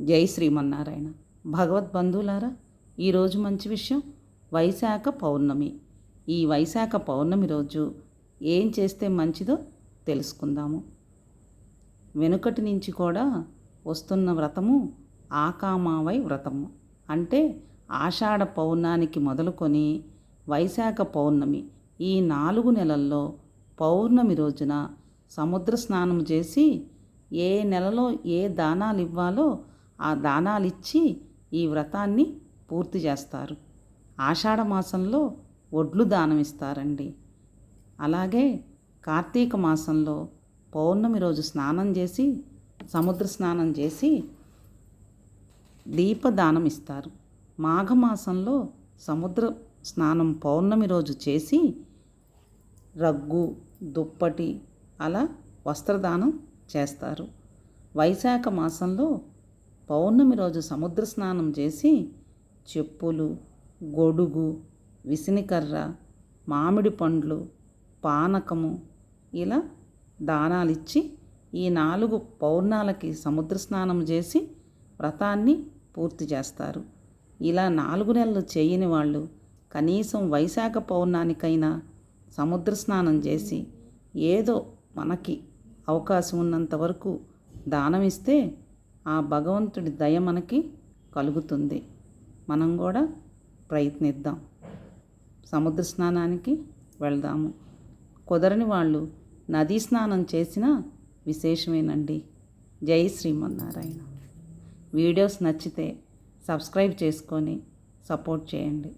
జై శ్రీమన్నారాయణ. భగవద్బంధువులారా ఈరోజు మంచి విషయం వైశాఖ పౌర్ణమి. ఈ వైశాఖ పౌర్ణమి రోజు ఏం చేస్తే మంచిదో తెలుసుకుందాము. వెనుకటి నుంచి కూడా వస్తున్న వ్రతము ఆకామావై వ్రతము. అంటే ఆషాఢ పౌర్ణానికి మొదలుకొని వైశాఖ పౌర్ణమి ఈ నాలుగు నెలల్లో పౌర్ణమి రోజున సముద్ర స్నానం చేసి ఏ నెలలో ఏ దానాలు ఇవ్వాలో ఆ దానాలు ఇచ్చి ఈ వ్రతాన్ని పూర్తి చేస్తారు. ఆషాఢ మాసంలో ఒడ్లు దానం ఇస్తారండి అలాగే కార్తీక మాసంలో పౌర్ణమి రోజు స్నానం చేసి సముద్ర స్నానం చేసి దీపదానం ఇస్తారు మాఘమాసంలో సముద్ర స్నానం పౌర్ణమి రోజు చేసి రగ్గు దుప్పటి అలా వస్త్రదానం చేస్తారు. వైశాఖ మాసంలో పౌర్ణమి రోజు సముద్ర స్నానం చేసి చెప్పులు గొడుగు విసినికర్ర మామిడి పండ్లు పానకము ఇలా దానాలిచ్చి ఈ నాలుగు పౌర్ణాలకి సముద్ర స్నానం చేసి వ్రతాన్ని పూర్తి చేస్తారు. ఇలా నాలుగు నెలలు చేయని వాళ్ళు కనీసం వైశాఖ పౌర్ణానికైనా సముద్ర స్నానం చేసి ఏదో మనకి అవకాశం ఉన్నంత వరకు దానం ఇస్తే ఆ భగవంతుడి దయ మనకి కలుగుతుంది. మనం కూడా ప్రయత్నిద్దాం. సముద్ర స్నానానికి వెళ్దాము. కుదరని వాళ్ళు నదీ స్నానం చేసినా విశేషమేనండి. జై శ్రీమన్నారాయణ. వీడియోస్ నచ్చితే సబ్స్క్రైబ్ చేసుకొని సపోర్ట్ చేయండి.